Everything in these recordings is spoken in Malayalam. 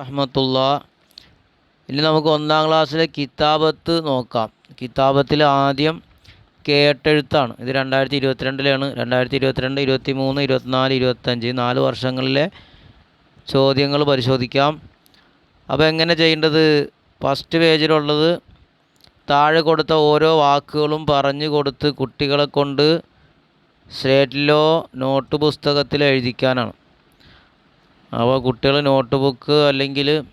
റഹ്മത്തുള്ള. ഇനി നമുക്ക് ഒന്നാം ക്ലാസ്സിലെ കിതാബത്ത് നോക്കാം. കിതാബത്തിൽ ആദ്യം കേട്ടെഴുത്താണ്. ഇത് രണ്ടായിരത്തി ഇരുപത്തിരണ്ടിലാണ് രണ്ടായിരത്തി ഇരുപത്തിരണ്ട് ഇരുപത്തി മൂന്ന് ഇരുപത്തിനാല് ഇരുപത്തഞ്ച് നാല് വർഷങ്ങളിലെ ചോദ്യങ്ങൾ പരിശോധിക്കാം. അപ്പോൾ എങ്ങനെ ചെയ്യേണ്ടത്? ഫസ്റ്റ് പേജിലുള്ളത് താഴെ കൊടുത്ത ഓരോ വാക്കുകളും പറഞ്ഞു കൊടുത്ത് കുട്ടികളെ കൊണ്ട് സ്ലേറ്റിലോ നോട്ട് പുസ്തകത്തിലോ എഴുതിക്കാനാണ്. അപ്പോൾ കുട്ടികൾ നോട്ട് ബുക്ക് അല്ലെങ്കിൽ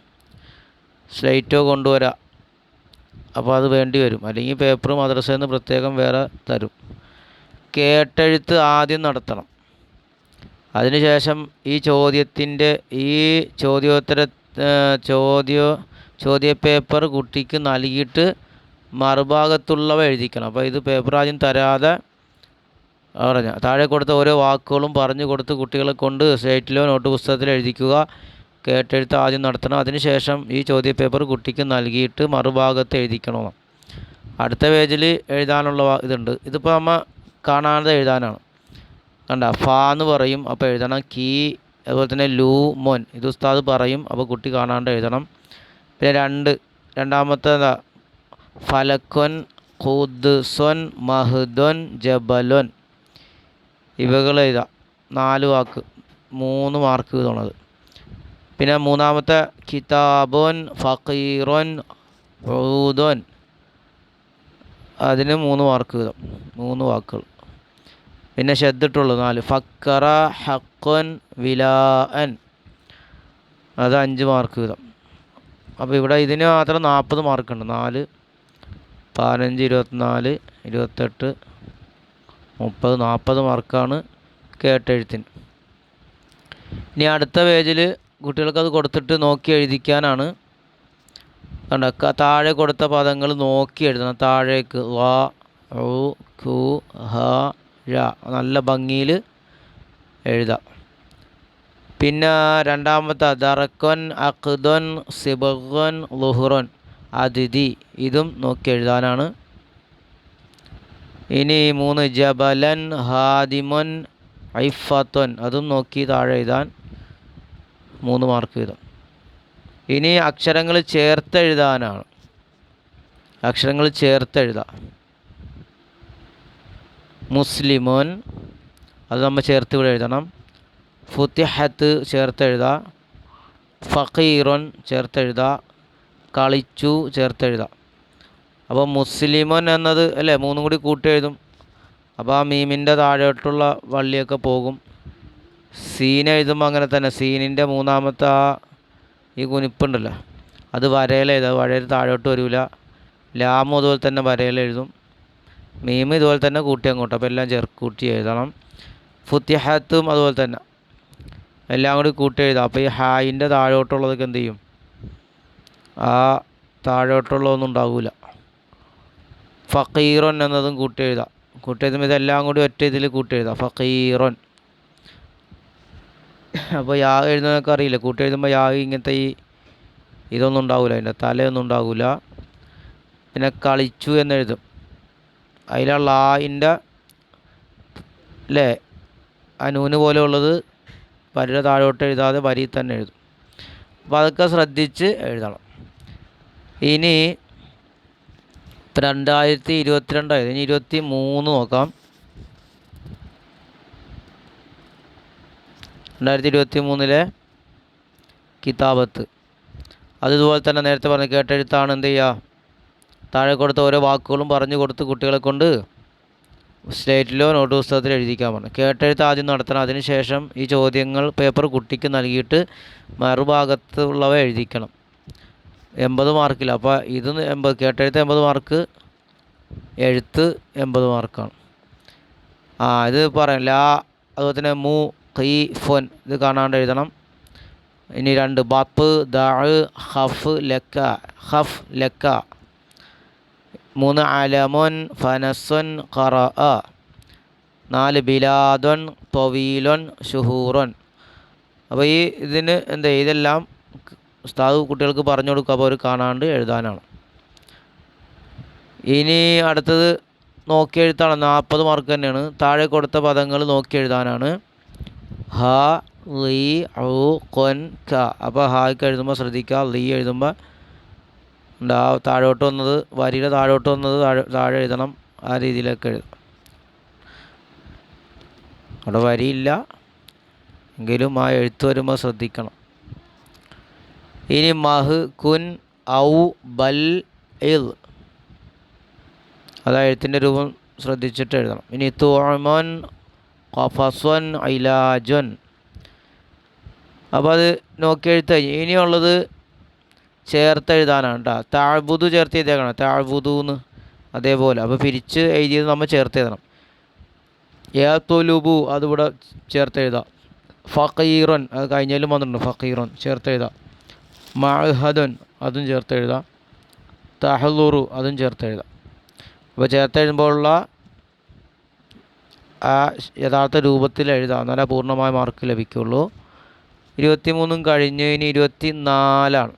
സ്ലൈറ്റോ കൊണ്ടുവരാം. അപ്പോൾ അത് വേണ്ടി വരും. അല്ലെങ്കിൽ പേപ്പർ മദ്രസയിൽ നിന്ന് പ്രത്യേകം വേറെ തരും. കേട്ടെഴുത്ത് ആദ്യം നടത്തണം. അതിനുശേഷം ഈ ചോദ്യത്തിന്റെ ഈ ചോദ്യോത്തര ചോദ്യോ ചോദ്യ പേപ്പർ കുട്ടിക്ക് നൽകിയിട്ട് മറുഭാഗത്തുള്ളവ എഴുതിക്കണം. അപ്പോൾ ഇത് പേപ്പർ ആദ്യം തരാതെ പറഞ്ഞ. താഴെ കൊടുത്ത ഓരോ വാക്കുകളും പറഞ്ഞു കൊടുത്ത് കുട്ടികളെ കൊണ്ട് സ്ലേറ്റിലോ നോട്ട് പുസ്തകത്തിൽ എഴുതിക്കുക കേട്ടെഴുത്ത് ആദ്യം നടത്തണം. അതിനുശേഷം ഈ ചോദ്യ പേപ്പർ കുട്ടിക്ക് നൽകിയിട്ട് മറുഭാഗത്ത് എഴുതിക്കണം അടുത്ത പേജിൽ എഴുതാനുള്ള ഇതുണ്ട്. ഇതിപ്പോൾ നമ്മൾ കാണാതെ എഴുതാനാണ്. കണ്ട ഫ എന്ന് പറയും അപ്പോൾ എഴുതണം. കീ അതുപോലെ തന്നെ ലൂ മോൻ. ഇത് ഉസ്താദ് പറയും അപ്പോൾ കുട്ടി കാണാണ്ട് എഴുതണം. പിന്നെ രണ്ട്. രണ്ടാമത്തേതാ ഫലക്കൊൻ ഖുദ്സൊൻ മഹ്ദൊൻ ജബലൊൻ. ഇവകൾ എഴുതാം നാല് വാക്ക്. മൂന്ന് മാർക്ക് തോന്നത് പിന്നെ മൂന്നാമത്തെ കിതാബോൻ ഫക്കീറോൻ ഊദോൻ അതിന് മൂന്ന് മാർക്ക് വീതം മൂന്ന് വാക്കുകൾ. പിന്നെ ശ്രദ്ധിട്ടുള്ളൂ നാല്. ഫക്കറ ഹക്കോൻ വിലാഅൻ. അത് അഞ്ച് മാർക്ക് വീതം അപ്പോൾ ഇവിടെ ഇതിന് മാത്രം നാൽപ്പത് മാർക്കുണ്ട്. നാല് പതിനഞ്ച് ഇരുപത്തിനാല് ഇരുപത്തെട്ട് മുപ്പത് നാൽപ്പത് മാർക്കാണ് കേട്ടെഴുത്തിന് ഇനി അടുത്ത പേജിൽ കുട്ടികൾക്ക് അത് കൊടുത്തിട്ട് നോക്കി എഴുതിക്കാനാണ്. കണ്ട താഴെ കൊടുത്ത പദങ്ങൾ നോക്കി എഴുതണം. താഴേക്ക് വാ ഊ കു ഹ ഴ. നല്ല ഭംഗിയിൽ എഴുതാം. പിന്നെ രണ്ടാമത്തെ ദറക്കൻ അഖ്ദൻ സിബൻ ലുഹുറൻ അതിഥി. ഇതും നോക്കി എഴുതാനാണ് ഇനി മൂന്ന് ജബലൻ ഹാദിമൻ ഐഫത്തൻ. അതും നോക്കി താഴെ എഴുതാൻ മൂന്ന് മാർക്ക് വീതം. ഇനി അക്ഷരങ്ങൾ ചേർത്തെഴുതാനാണ്. അക്ഷരങ്ങൾ ചേർത്ത് എഴുതാം മുസ്ലിമോൻ അത് നമ്മൾ ചേർത്ത് ഇവിടെ എഴുതണം. ഫുത്തിഹത്ത് ചേർത്ത് എഴുതാം ഫക്കീറോൻ ചേർത്ത് എഴുതാം കളിച്ചു ചേർത്ത് എഴുതാം അപ്പോൾ മുസ്ലിമൻ എന്നത് അല്ലേ മൂന്നും കൂടി കൂട്ടി എഴുതും. അപ്പോൾ ആ മീമിന്റെ താഴോട്ടുള്ള വള്ളിയൊക്കെ പോകും. സീൻ എഴുതുമ്പോൾ അങ്ങനെ തന്നെ സീനിന്റെ മൂന്നാമത്തെ ആ ഈ കുനിപ്പുണ്ടല്ലോ അത് വരയിൽ എഴുതാം. വരയിൽ താഴോട്ട് വരില്ല. ലാമും അതുപോലെ തന്നെ വരയിലെഴുതും മീം ഇതുപോലെ തന്നെ കൂട്ടി അങ്ങോട്ട് അപ്പോൾ എല്ലാം ചേർ കൂട്ടി എഴുതണം. ഫുത്തിഹത്തും അതുപോലെ തന്നെ എല്ലാം കൂടി കൂട്ടി എഴുതാം. അപ്പോൾ ഈ ഹായിന്റെ താഴോട്ടുള്ളതൊക്കെ എന്ത് ചെയ്യും? ആ താഴോട്ടുള്ളതൊന്നും ഉണ്ടാവില്ല. ഫക്കീറോൻ എന്നതും കൂട്ടി എഴുതാം. കൂട്ടി എഴുതുമ്പോൾ ഇതെല്ലാം കൂടി ഒറ്റ ഇതിൽ കൂട്ടി എഴുതാം. ഫക്കീറോൻ അപ്പോൾ യാ എഴുതുന്നതൊക്കെ അറിയില്ല. കൂട്ടി എഴുതുമ്പോൾ യാ ഇങ്ങനത്തെ ഈ ഇതൊന്നും ഉണ്ടാവില്ല അതിന്റെ തലയൊന്നും ഉണ്ടാവില്ല പിന്നെ കളിച്ചു എന്നെഴുതും അതിലുള്ള ആയിന്റെ അല്ലേ അനൂന് പോലെ ഉള്ളത് വരിയുടെ താഴോട്ട് എഴുതാതെ വരി തന്നെ എഴുതും. അപ്പോൾ അതൊക്കെ ശ്രദ്ധിച്ച് എഴുതണം. ഇനി ഇപ്പം രണ്ടായിരത്തി ഇരുപത്തിരണ്ടായത് ഇനി ഇരുപത്തി മൂന്ന് നോക്കാം. രണ്ടായിരത്തി ഇരുപത്തി മൂന്നിലെ കിതാബത്ത് അതുപോലെ തന്നെ നേരത്തെ പറഞ്ഞ കേട്ടെഴുത്താണ് എന്ത് ചെയ്യുക താഴെ കൊടുത്ത ഓരോ വാക്കുകളും പറഞ്ഞു കൊടുത്ത് കുട്ടികളെ കൊണ്ട് സ്ലേറ്റിലോ നോട്ട് പുസ്തകത്തിലോ എഴുതിക്കാൻ പറഞ്ഞു. കേട്ടെഴുത്ത് ആദ്യം നടത്തണം. അതിനുശേഷം ഈ ചോദ്യങ്ങൾ പേപ്പർ കുട്ടിക്ക് നൽകിയിട്ട് മറുഭാഗത്തുള്ളവ എഴുതിക്കണം. എൺപത് മാർക്കില്ല. അപ്പോൾ ഇത് എൺപത് കേട്ടെഴുത്ത് എൺപത് മാർക്ക് എഴുത്ത് എൺപത് മാർക്കാണ്. ആ ഇത് പറയാം. ലാ അതുപോലെ തന്നെ മു കൈ ഫൊൻ ഇത് കാണാണ്ട് എഴുതണം. ഇനി രണ്ട് ബപ്പ് ദ ഹഫ് ലക്ക ഹഫ് ലക്ക. മൂന്ന് അലമൊൻ ഫനസൊൻ ഖറ നാല് ബിലാദൊൻ തൊവീലൊൻ ഷുഹൂറൊൻ. അപ്പോൾ ഈ ഇതിന് എന്താ ഇതെല്ലാം ഉസ്താദ് കുട്ടികൾക്ക് പറഞ്ഞു കൊടുക്കുക അപ്പോൾ അവർ കാണാണ്ട് എഴുതാനാണ്. ഇനി അടുത്തത് നോക്കി എഴുത്താണ് നാൽപ്പത് മാർക്ക് തന്നെയാണ്. താഴെ കൊടുത്ത പദങ്ങൾ നോക്കി എഴുതാനാണ്. ഹ ലീ ഔ കൊൻ ക അപ്പോൾ ഹായ്ക്ക് എഴുതുമ്പോൾ ശ്രദ്ധിക്കുക. ലീ എഴുതുമ്പോൾ ഉണ്ടാ താഴോട്ട് വന്നത് വരിയുടെ താഴോട്ട് വന്നത് താഴെ താഴെ എഴുതണം. ആ രീതിയിലൊക്കെ എഴുതും അവിടെ വരിയില്ല. എങ്കിലും ആ എഴുത്ത് വരുമ്പോൾ ശ്രദ്ധിക്കണം. ഇനി മഹ് കുൻ ഔ ബൽ ഇൽ അത് എഴുത്തിന്റെ രൂപം ശ്രദ്ധിച്ചിട്ട് എഴുതണം. ഇനി തുഅമൻ ഖഫസൻ ഐലാജൻ അപ്പോൾ അത് നോക്കി എഴുത്ത് ഇനിയുള്ളത് ചേർത്ത് എഴുതാനാണ് കേട്ടോ താഴ്ബുദു ചേർത്ത് എഴുതിയേക്കണം. താഴ്ബുദു എന്ന് അതേപോലെ. അപ്പോൾ പിരിച്ച് എഴുതിയത് നമ്മൾ ചേർത്ത് എഴുതണം. ഏ തൊലുബു അതിവിടെ ചേർത്ത് എഴുതാം. ഫക്കീറൻ അത് കഴിഞ്ഞാലും വന്നിട്ടുണ്ട്. ഫക്കീറൻ ചേർത്ത് എഴുതാം. മഹദൻ അതും ചേർത്ത് എഴുതാം. തഹലൂറു അതും ചേർത്ത് എഴുതാം. അപ്പോൾ ചേർത്ത് എഴുതുമ്പോഴുള്ള ആ യഥാർത്ഥ രൂപത്തിൽ എഴുതാം. എന്നാലേ പൂർണമായ മാർക്ക് ലഭിക്കുള്ളൂ. ഇരുപത്തിമൂന്നും കഴിഞ്ഞു. ഇനി ഇരുപത്തി നാലാണ്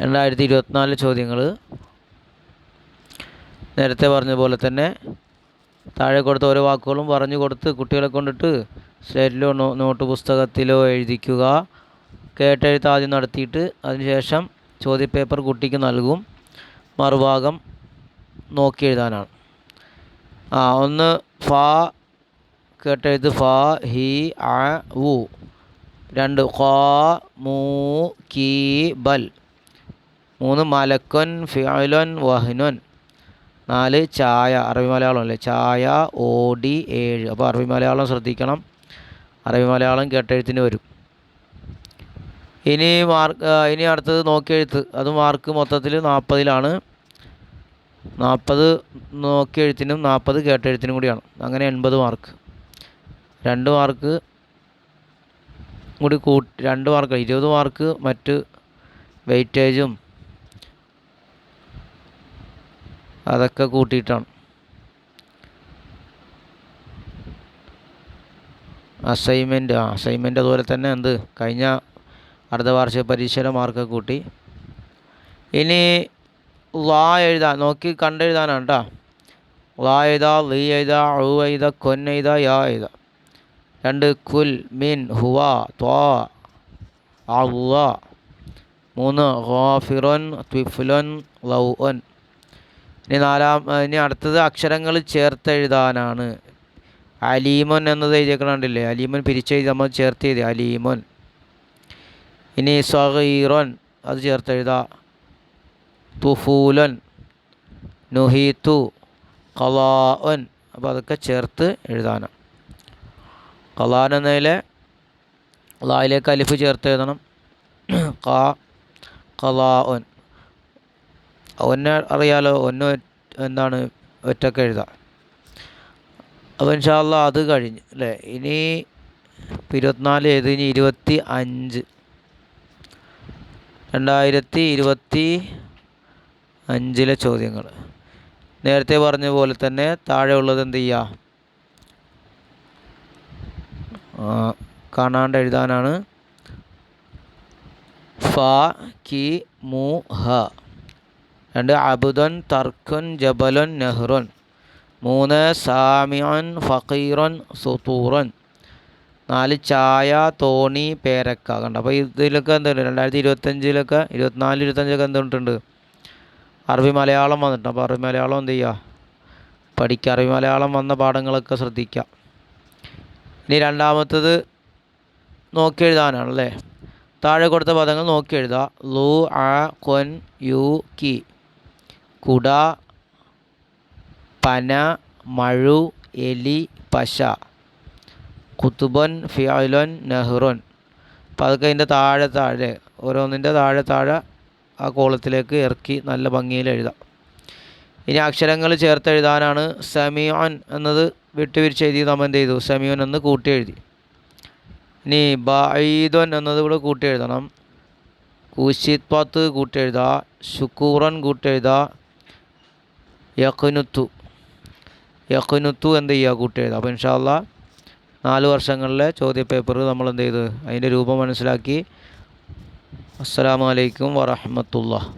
രണ്ടായിരത്തി ഇരുപത്തിനാല് ചോദ്യങ്ങൾ. നേരത്തെ പറഞ്ഞ പോലെ തന്നെ താഴെ കൊടുത്ത ഓരോ വാക്കുകളും പറഞ്ഞു കൊടുത്ത് കുട്ടികളെ കൊണ്ടിട്ട് സ്ലേറ്റിലോ നോട്ട് പുസ്തകത്തിലോ എഴുതിക്കുക. കേട്ടെഴുത്ത് ആദ്യം നടത്തിയിട്ട് അതിനുശേഷം ചോദ്യപേപ്പർ കുട്ടിക്ക് നൽകും. മറുഭാഗം നോക്കി എഴുതാനാണ് ആ ഒന്ന് ഫ കേട്ടെഴുത്ത് ഫ ഹി അ ഉ രണ്ട് ഖാ മൂ കീ ബൽ. മൂന്ന് മലക്കൊൻ ഫിഅലുൻ വഹ്നുൻ. നാല് ചായ അറബി മലയാളം അല്ലേ ചായ ഓ ഡി ഏഴ്. അപ്പോൾ അറബി മലയാളം ശ്രദ്ധിക്കണം. അറബി മലയാളം കേട്ടെഴുത്തിന് വരും. ഇനി മാർക്ക് ഇനി അടുത്തത് നോക്കിയെഴുത്ത്. അത് മാർക്ക് മൊത്തത്തിൽ നാൽപ്പതിലാണ് നാൽപ്പത് നോക്കിയെഴുത്തിനും നാൽപ്പത് കേട്ടെഴുത്തിനും കൂടിയാണ്. അങ്ങനെ എൺപത് മാർക്ക്. രണ്ട് മാർക്ക് കൂടി കൂട്ടി രണ്ട് മാർക്ക് ഇരുപത് മാർക്ക് മറ്റ് വെയിറ്റേജും അതൊക്കെ കൂട്ടിയിട്ടാണ്. അസൈൻമെന്റ് അസൈൻമെന്റ് അതുപോലെ തന്നെ എന്ത്? കഴിഞ്ഞ അർദ്ധവാർഷിക പരീക്ഷയുടെ മാർക്ക് കൂട്ടി. ഇനി ലാ എഴുതാൻ നോക്കി കണ്ടെഴുതാനാണ് കേട്ടോ ലാ എഴുതാ ലീ എഴുതാ അഴു എഴുതാ കൊൻ എഴുതാ യാ എഴുതാ. രണ്ട് കുൽ മിൻ ഹുവ ത്വാ അള്ള. മൂന്ന് ഗാഫിറൻ ത്വിഫുലൊൻ ലൗ ഒൻ ഇനി നാലാം ഇനി അടുത്തത് അക്ഷരങ്ങൾ ചേർത്തെഴുതാനാണ് അലീമൻ എന്നത് എഴുതിയേക്കണുണ്ടല്ലേ അലീമൻ പിരിച്ചെഴുതി നമ്മൾ ചേർത്ത് എഴുതി അലീമോൻ. ഇനി സഹീറോൻ അത് ചേർത്തെഴുതാ. തുഫൂലൻ നുഹീത്തു കലാൻ അപ്പോൾ അതൊക്കെ ചേർത്ത് എഴുതാനാണ് കലാൻ എന്നതിലെ ലായിലേക്ക് അലിഫ് ചേർത്ത് എഴുതണം. കാ കലാൻ ഒന്നെ അറിയാലോ ഒന്ന് എന്താണ് ഒറ്റയ്ക്ക് എഴുതാം. അപ്പോൾ ഇൻഷാല്ല അത് കഴിഞ്ഞ് അല്ലേ? ഇനി ഇരുപത്തിനാല് ഏത്? ഇനി ഇരുപത്തി അഞ്ച് രണ്ടായിരത്തി ഇരുപത്തി അഞ്ചിലെ ചോദ്യങ്ങൾ. നേരത്തെ പറഞ്ഞ പോലെ തന്നെ താഴെ ഉള്ളത് എന്ത് ചെയ്യുക കാണാണ്ട് എഴുതാനാണ്. ഫ കി മു ഹ. രണ്ട് അബുദൻ തർക്കുൻ ജബലുൻ നെഹ്റുൻ. മൂന്ന് സാമിയൻ ഫക്കീറൻ സുത്തൂറൻ നാല് ചായ തോണി പേരക്ക. കണ്ട? അപ്പോൾ ഇതിലൊക്കെ എന്തുണ്ട് രണ്ടായിരത്തി ഇരുപത്തഞ്ചിലൊക്കെ ഇരുപത്തിനാല് ഇരുപത്തഞ്ചൊക്കെ എന്തുണ്ട് അറബി മലയാളം വന്നിട്ടുണ്ട്. അപ്പോൾ അറബി മലയാളം എന്ത് ചെയ്യുക പഠിക്കുക അറബി മലയാളം വന്ന പാഠങ്ങളൊക്കെ ശ്രദ്ധിക്കുക ഇനി രണ്ടാമത്തത് നോക്കി എഴുതാനാണല്ലേ താഴെ കൊടുത്ത പദങ്ങൾ നോക്കി എഴുതുക ലു ആ കൊൻ യു കി. കുട പന മഴു എലി പശ. കുത്തുബൻ ഫിയലൻ നെഹ്റുൻ. അപ്പോൾ അതൊക്കെ അതിന്റെ താഴെ താഴെ ഓരോന്നിന്റെ താഴെ താഴെ ആ കോളത്തിലേക്ക് ഇറക്കി നല്ല ഭംഗിയിൽ എഴുതാം. ഇനി അക്ഷരങ്ങൾ ചേർത്ത് എഴുതാനാണ് സെമിയോൻ എന്നത് വിട്ടുവിരിച്ച് എഴുതി നമ്മൾ എന്ത് ചെയ്തു? സെമിയോൻ എന്ന് കൂട്ടി എഴുതി. ഇനി ബൈദൻ എന്നത് ഇവിടെ കൂട്ടി എഴുതണം. കൂശിത്പത്ത് കൂട്ടി എഴുതുക ഷുക്കൂറൻ കൂട്ടി എഴുതുക യഖുനുത്തു. യഖുനുത്തു എന്ത് ചെയ്യുക? കൂട്ടി എഴുതുക അപ്പോൾ ഇൻഷാല്ല നാല് വർഷങ്ങളിലെ ചോദ്യപേപ്പർ നമ്മൾ എന്ത് ചെയ്ത് അതിന്റെ രൂപം മനസ്സിലാക്കി. അസ്സലാമു അലൈക്കും വറഹമത്തുള്ള